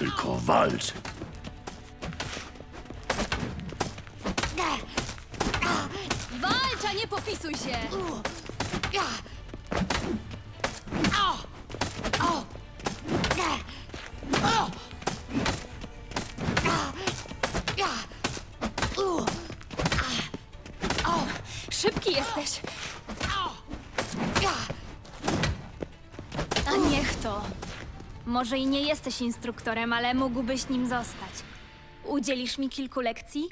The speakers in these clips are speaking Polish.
Tylko walcz. Walcz, a nie popisuj się! Szybki jesteś! A niech to. Może i nie jesteś instruktorem, ale mógłbyś nim zostać. Udzielisz mi kilku lekcji?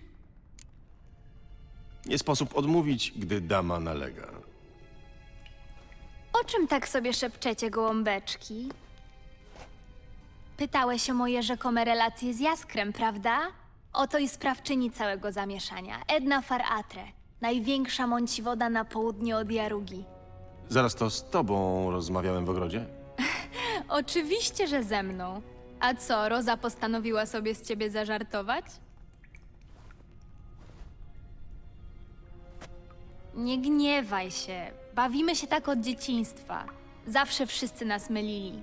Nie sposób odmówić, gdy dama nalega. O czym tak sobie szepczecie, gołąbeczki? Pytałeś o moje rzekome relacje z Jaskrem, prawda? Oto i sprawczyni całego zamieszania. Edna Faratre, największa mąciwoda na południe od Jarugi. Zaraz to z tobą rozmawiałem w ogrodzie? Oczywiście, że ze mną. A co, Roza postanowiła sobie z ciebie zażartować? Nie gniewaj się. Bawimy się tak od dzieciństwa. Zawsze wszyscy nas mylili.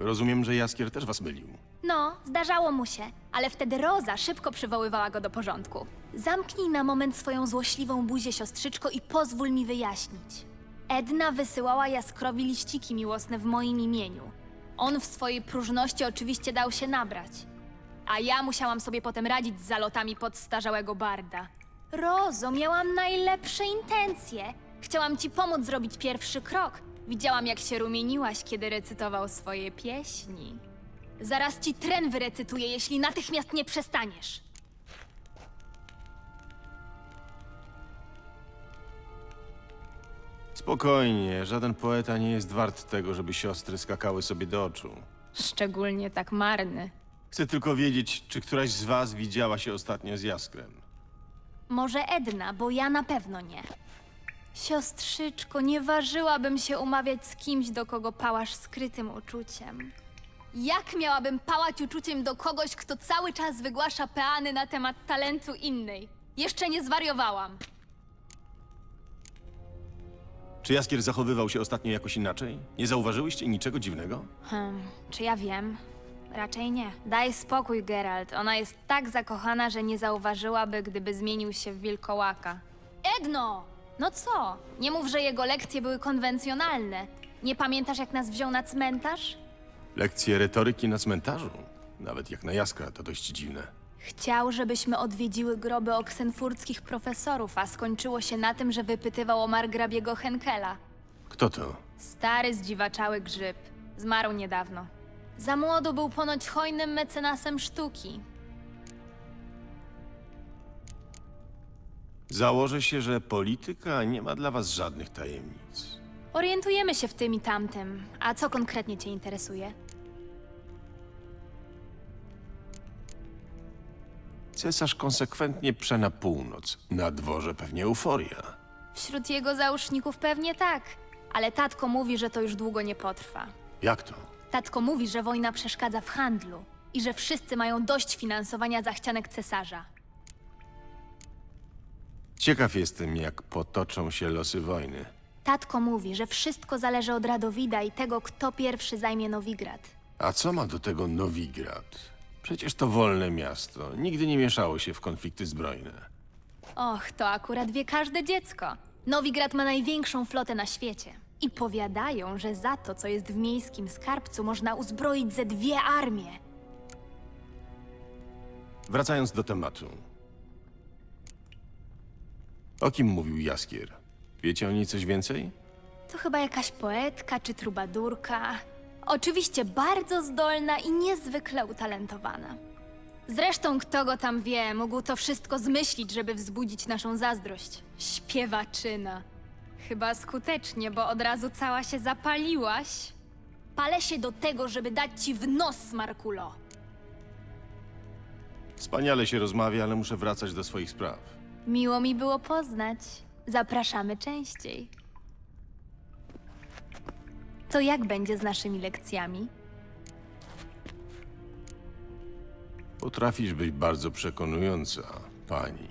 Rozumiem, że Jaskier też was mylił. No, zdarzało mu się, ale wtedy Roza szybko przywoływała go do porządku. Zamknij na moment swoją złośliwą buzię, siostrzyczko, i pozwól mi wyjaśnić. Edna wysyłała Jaskrowi liściki miłosne w moim imieniu. On w swojej próżności oczywiście dał się nabrać. A ja musiałam sobie potem radzić z zalotami podstarzałego barda. Rozo, miałam najlepsze intencje. Chciałam ci pomóc zrobić pierwszy krok. Widziałam, jak się rumieniłaś, kiedy recytował swoje pieśni. Zaraz ci tren wyrecytuję, jeśli natychmiast nie przestaniesz. Spokojnie, żaden poeta nie jest wart tego, żeby siostry skakały sobie do oczu. Szczególnie tak marny. Chcę tylko wiedzieć, czy któraś z was widziała się ostatnio z Jaskrem. Może Edna, bo ja na pewno nie. Siostrzyczko, nie ważyłabym się umawiać z kimś, do kogo pałasz skrytym uczuciem. Jak miałabym pałać uczuciem do kogoś, kto cały czas wygłasza peany na temat talentu innej? Jeszcze nie zwariowałam. Czy Jaskier zachowywał się ostatnio jakoś inaczej? Nie zauważyłyście niczego dziwnego? Hmm, czy ja wiem? Raczej nie. Daj spokój, Geralt. Ona jest tak zakochana, że nie zauważyłaby, gdyby zmienił się w wilkołaka. Edno! No co? Nie mów, że jego lekcje były konwencjonalne. Nie pamiętasz, jak nas wziął na cmentarz? Lekcje retoryki na cmentarzu? Nawet jak na Jaskra, to dość dziwne. Chciał, żebyśmy odwiedziły groby oksenfurckich profesorów, a skończyło się na tym, że wypytywał o margrabiego Henkela. Kto to? Stary, zdziwaczały grzyb. Zmarł niedawno. Za młodu był ponoć hojnym mecenasem sztuki. Założę się, że polityka nie ma dla was żadnych tajemnic. Orientujemy się w tym i tamtym. A co konkretnie Cię interesuje? Cesarz konsekwentnie prze na północ. Na dworze pewnie euforia. Wśród jego załóżników pewnie tak, ale tatko mówi, że to już długo nie potrwa. Jak to? Tatko mówi, że wojna przeszkadza w handlu i że wszyscy mają dość finansowania zachcianek cesarza. Ciekaw jestem, jak potoczą się losy wojny. Tatko mówi, że wszystko zależy od Radowida i tego, kto pierwszy zajmie Nowigrad. A co ma do tego Nowigrad? Przecież to wolne miasto. Nigdy nie mieszało się w konflikty zbrojne. Och, to akurat wie każde dziecko. Nowigrad ma największą flotę na świecie. I powiadają, że za to, co jest w miejskim skarbcu, można uzbroić ze dwie armie. Wracając do tematu. O kim mówił Jaskier? Wiecie o niej coś więcej? To chyba jakaś poetka czy trubadurka. Oczywiście bardzo zdolna i niezwykle utalentowana. Zresztą, kto go tam wie, mógł to wszystko zmyślić, żeby wzbudzić naszą zazdrość. Śpiewaczyna. Chyba skutecznie, bo od razu cała się zapaliłaś. Palę się do tego, żeby dać ci w nos, Markulo. Wspaniale się rozmawia, ale muszę wracać do swoich spraw. Miło mi było poznać. Zapraszamy częściej. To jak będzie z naszymi lekcjami? Potrafisz być bardzo przekonująca, pani.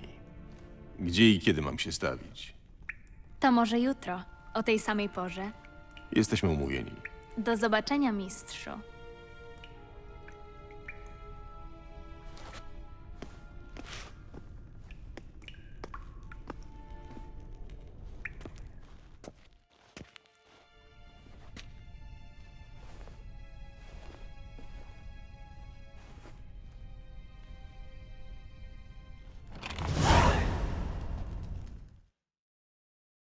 Gdzie i kiedy mam się stawić? To może jutro, o tej samej porze. Jesteśmy umówieni. Do zobaczenia, mistrzu.